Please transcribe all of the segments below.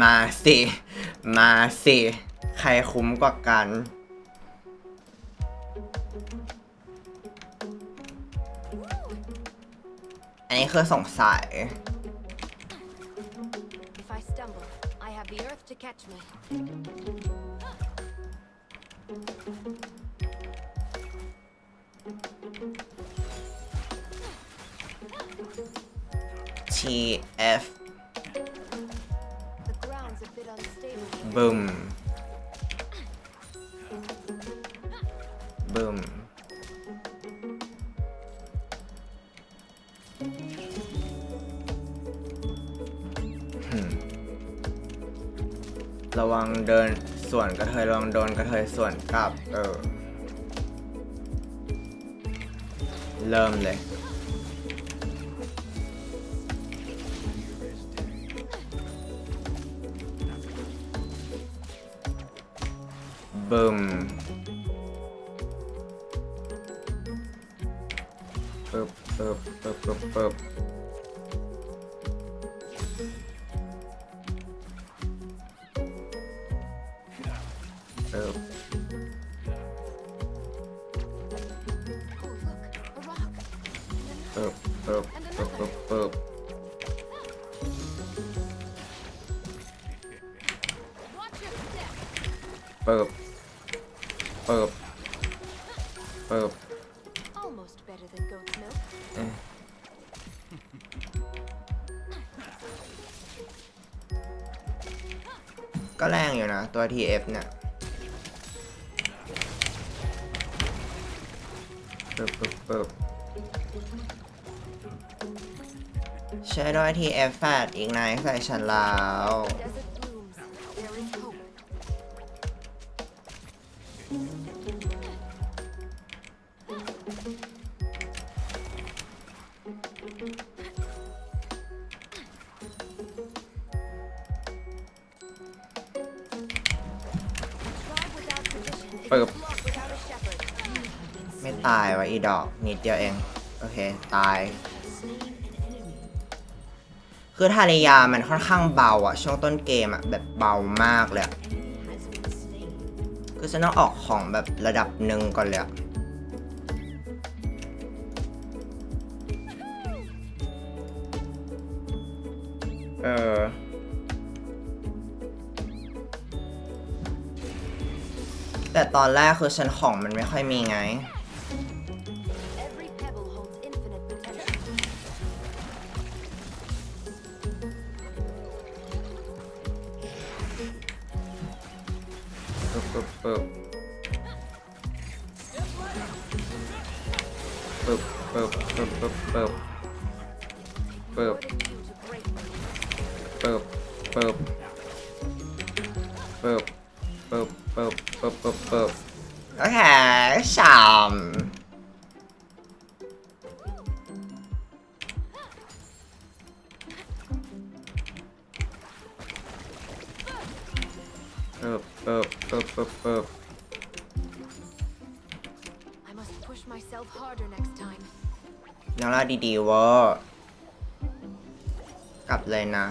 มาสิ มาสิ ใครคุ้มกว่ากัน อันนี้คือสงสัย If I stumble, I have the earth to catch me. TF The บึมบึมหึ่มระวังเดินสวนกระเทยระวังโดนกระเทยสวนกลับ เออ เริ่มเลย บึมปึ๊บปึ๊บปึ๊บปึ๊บปึ๊บ ก็แรงอยู่นะ ตัว TF เนี่ยปึ๊บปึ๊บปึ๊บใช้ด้วย TF แฟดอีกนายใส่ฉันแล้ว ปึ๊บไม่ตายวะอีดอกนิดเดียวเอง โอเค ตาย คือทาริยามันค่อนข้างเบาอะช่วงต้นเกมอะแบบเบามากเลย คือฉันต้องออกของแบบระดับหนึ่งก่อนเลยอะ เออแต่ตอนแรกคือฉันของมันไม่ค่อยมีไง Every pebble holds infinite potential. ปึ๊บปึ๊บปึ๊บปึ๊บปึ๊บปึ๊บปึ๊บปึ๊บปึ๊บ Putting you to great ปึ๊บปึ๊บปึ๊บปึ๊บปึ๊บปึ๊บปึ๊บปึ๊บโอเคชามปึ๊บปึ๊บปึ๊บปึ๊บปึ๊บ I must push myself harder next time. ยังรอดดีๆเวอร์กลับเลยนะ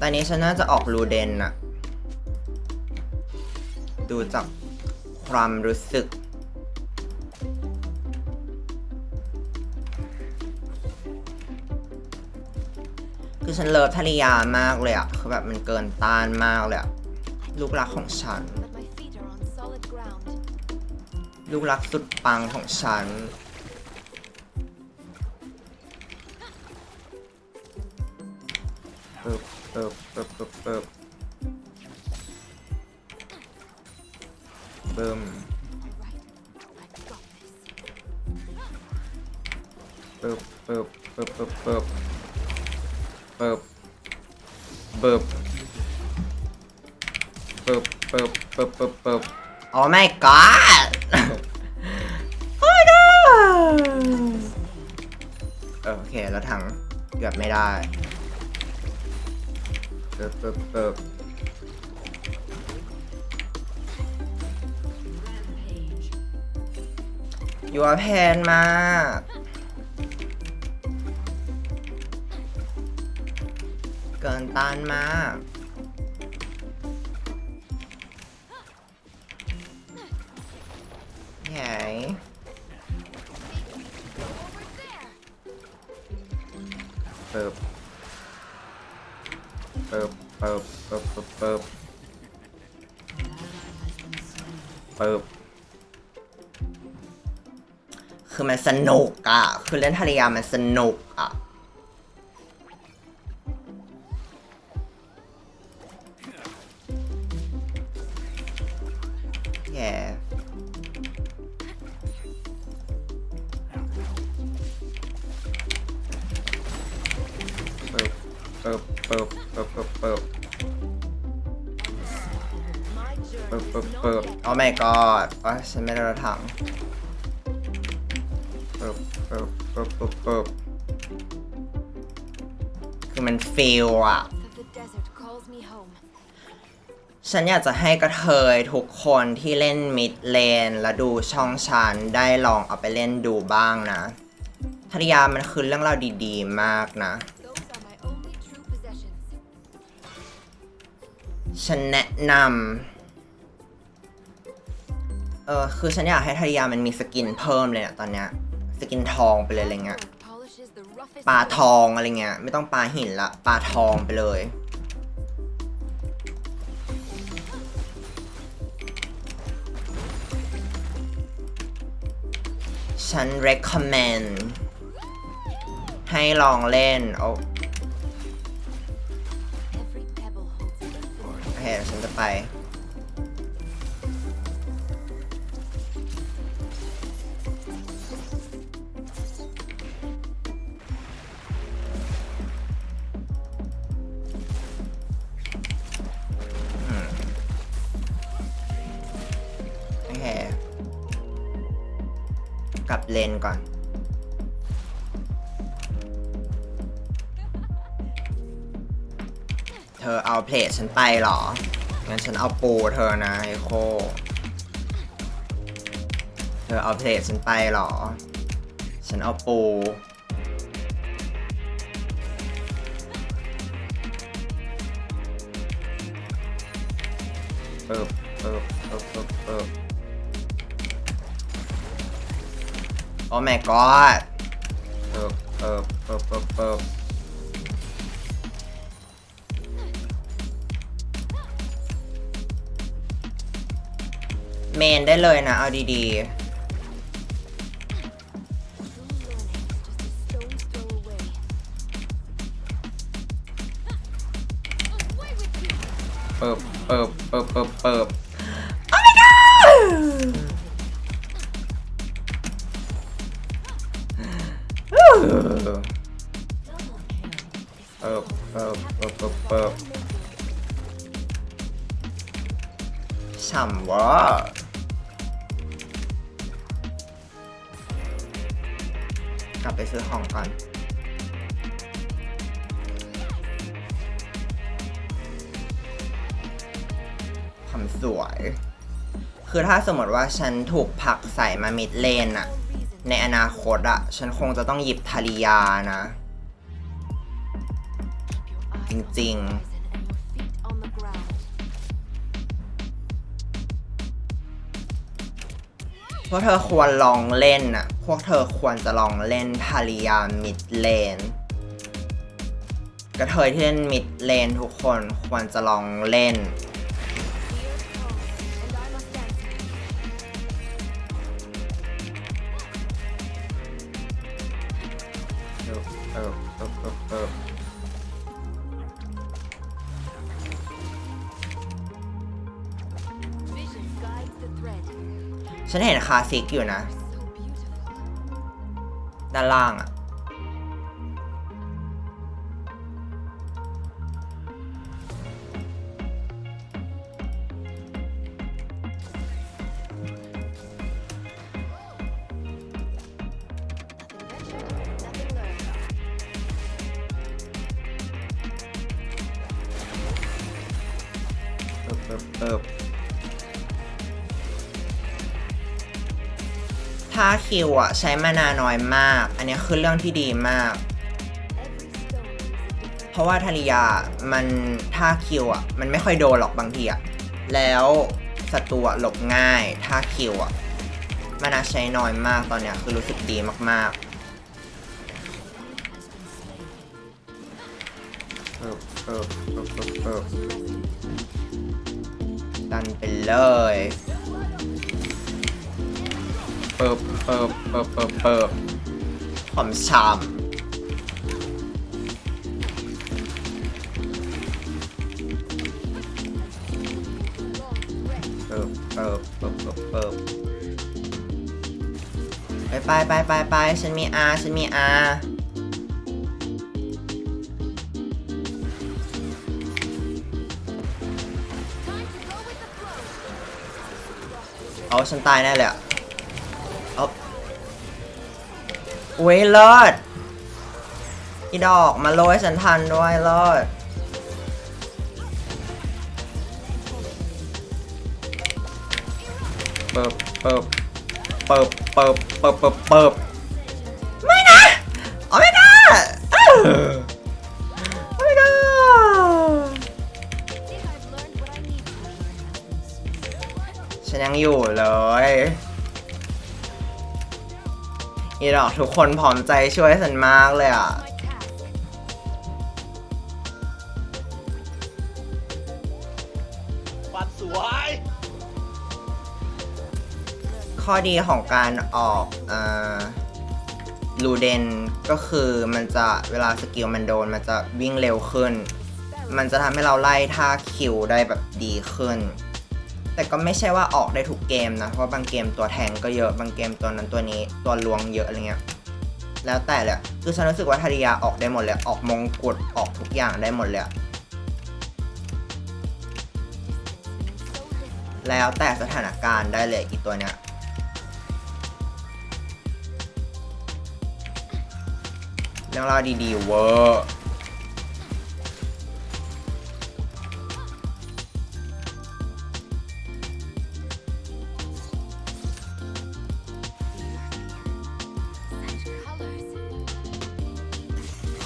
ตอนนี้ฉันน่าจะออกรูเดนนะดูจากความรู้สึก คือฉันเลิฟทาริยามากเลยอะคือแบบมันเกินต้านมากเลยอะลูกรักของฉัน ลูกรักสุดปังของฉันปึ๊บ เติบเติบเติบเติบเติมเติบเติบเติบเติบเติบเติบเติบเติบเติบเติบเติบเติบโอ้ไม่กอดโอ้ยดูโอเคแล้วถังเกือบไม่ได้ ปึ๊บปึ๊บปึ๊บยัวแพนมากเกินต้านมากใหญ่ Over there. เปิบ เปิบเปิบเปิบเปิบเปิบเปิบคือมันสนุกอะ คือเล่นทะเลยามันสนุกอะ ปิบ journey เปิบ is เปิบ not yet. โอ้ my god ว่าฉันไม่ได้รถถังเปิบเปิบเปิบเปิบเปิบคือมันฟีลอะฉันอยากจะให้กระเทยทุกคนที่เล่นมิดเลน และดูช่องฉันได้ลองเอาไปเล่นดูบ้างนะทริยามันคือเรื่องราวดีๆ มากนะ ฉันแนะนำ เออคือฉันอยากให้ทริยามันมีสกินเพิ่มเลยอะตอนเนี้ยสกินทองไปเลยอะไรเงี้ยปลาทองอะไรเงี้ยไม่ต้องปลาหินละปลาทองไปเลย ฉัน recommend ให้ลองเล่นโอ้โอเคฉันจะไป เลนก่อน เธอเอาเพลทฉันไปหรอ งั้นฉันเอาปูเธอนะไอโค เธอเอาเพลทฉันไปหรอ ฉันเอาปูเปิบเปิบเปิบเปิบ โอ้ my god เปิบเปิบเปิบเปิบเปิบเมนได้เลยนะ เอาดี true learning. Just a stone's throw away. Away with you! ๆเปิบเปิบเปิบเปิบเปิบ เปิบฉ่ำวะกลับไปซื้อของก่อนคำสวย คือถ้าสมมติว่าฉันถูกผักใส่มามิดเลนอะในอนาคตอะฉันคงจะต้องหยิบทาริยานะ on the ground. พวกเธอควรลองเล่นอะพวกเธอควรจะลองเล่นพาริยามิดเลน กระเทยที่เล่นมิดเลนทุกคนควรจะลองเล่น ฉันเห็นคาซิกอยู่นะ ด้านล่างอะาคิวอะใช้มานาน้อยมาก อันนี้คือเรื่องที่ดีมาก เพราะว่าธริยามันท่าคิวอะมันไม่ค่อยโดนหรอกบางทีอะแล้วศัตรูหลบง่ายท่าคิวอะมานาใช้น้อยมากตอนเนี้ยคือรู้สึกดีมากๆเปิบเปิบเปิบเปิบเปิบดันไปเลย เปิบเปิบเปิบเปิบเปิบหอมชามเปิบเปิบเปิบเปิบเปิบไปไปไปไปไปฉันมีอาฉันมีอาเอาฉันตายแน่เลยอะ อุ้ยเลิศอีดอกมาโรยฉันทันด้วยเลิศเปิบเปิบเปิบเปิบเปิบเปิบเปิบไม่นะเอาไม่ได้เออเอาไม่ได้ think I've learned what I need to. ฉันยังอยู่เลย อีดอกทุกคนพร้อมใจช่วยฉันมากเลยอะ My task. ฟันสวย ข้อดีของการออกลูเดนก็คือมันจะเวลาสกิลมันโดน มันจะวิ่งเร็วขึ้น มันจะทำให้เราไล่ท่าคิวได้แบบดีขึ้น แต่ก็ไม่ใช่ว่าออกได้ทุกเกมนะ เพราะบางเกมตัวแทงก็เยอะ บางเกมตัวนั้นตัวนี้ตัวลวงเยอะอะไรเงี้ย แล้วแต่เลยคือฉันรู้สึกว่าทาริยาออกได้หมดเลย ออกมงกุฎออกทุกอย่างได้หมดเลย แล้วแต่สถานการณ์ได้เลยอีตัวเนี้ยเรื่องราวดีๆเวอร์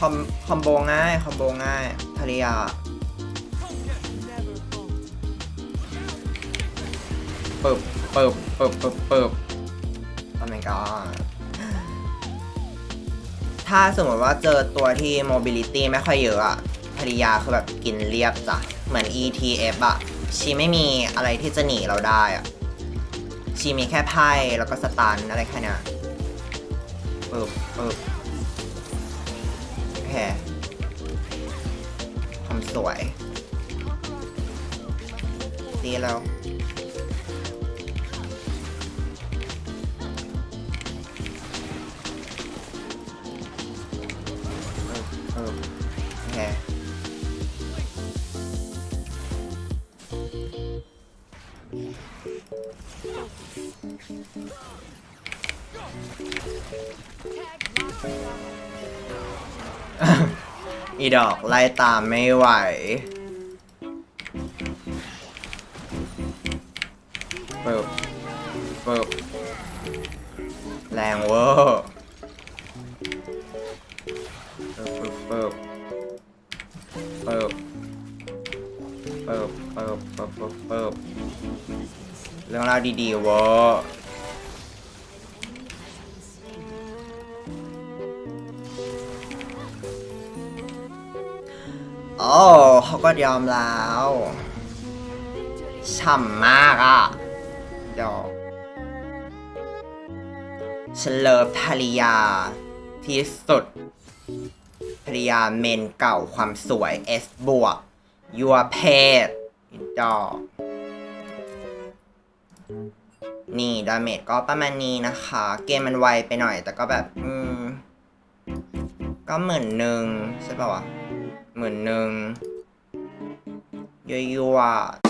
คอมคอมโบง่ายคอมโบง่ายทาริยาเปิบเปิบเปิบเปิบเปิบทำไมกันถ้าสมมติว่าเจอตัวที่ mobility ไม่ค่อยเยอะอะภริยาคือแบบกินเรียบจ้ะ เหมือน ETF อะชีไม่มีอะไรที่จะหนีเราได้อะชีมีแค่ไพ่แล้วก็สตันอะไรแค่นี้ยปึ๊บปึบ แพรความสวย นี่เราเออแพร อีดอกไล่ตามไม่ไหว เปิบเปิบแรงเวอร์เปิบเปิบเปิบเปิบเปิบเปิบเปิบเรื่องราวดีๆเวอร์ เขาก็ยอมแล้วฉ่ำมากอะดอกฉันเลิฟทาริยา ที่สุดภริยาเมนเก่าความสวย S บวกยัวเพศดอกนี่ดาเมจก็ประมาณนี้นะคะ เกมมันไวไปหน่อย แต่ก็แบบ อืม ก็เหมื่นหนึ่งใช่ป่าวะ หมื่นหนึ่งยั่วๆ